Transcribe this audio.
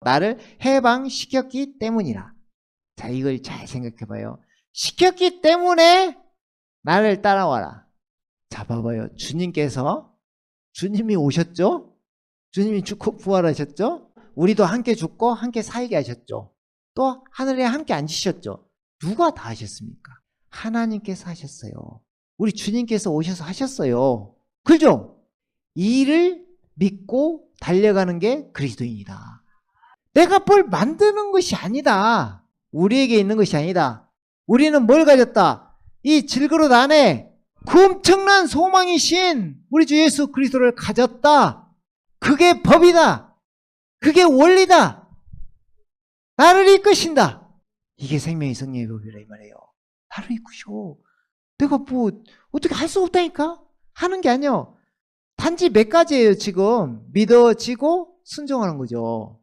나를 해방시켰기 때문이라. 자, 이걸 잘 생각해 봐요. 시켰기 때문에 나를 따라와라. 자, 봐봐요. 주님께서, 주님이 오셨죠? 주님이 죽고 부활하셨죠? 우리도 함께 죽고 함께 살게 하셨죠? 또 하늘에 함께 앉으셨죠? 누가 다 하셨습니까? 하나님께서 하셨어요. 우리 주님께서 오셔서 하셨어요. 그죠? 이를 믿고 달려가는 게 그리스도인이다. 내가 뭘 만드는 것이 아니다. 우리에게 있는 것이 아니다. 우리는 뭘 가졌다? 이 질그릇 안에 그 엄청난 소망이신 우리 주 예수 그리스도를 가졌다. 그게 법이다. 그게 원리다. 나를 이끄신다. 이게 생명의 성령의 법이라 이 말이에요. 나를 이끄셔. 내가 뭐 어떻게 할 수 없다니까? 하는 게 아니요. 단지 몇 가지예요, 지금. 믿어지고 순종하는 거죠.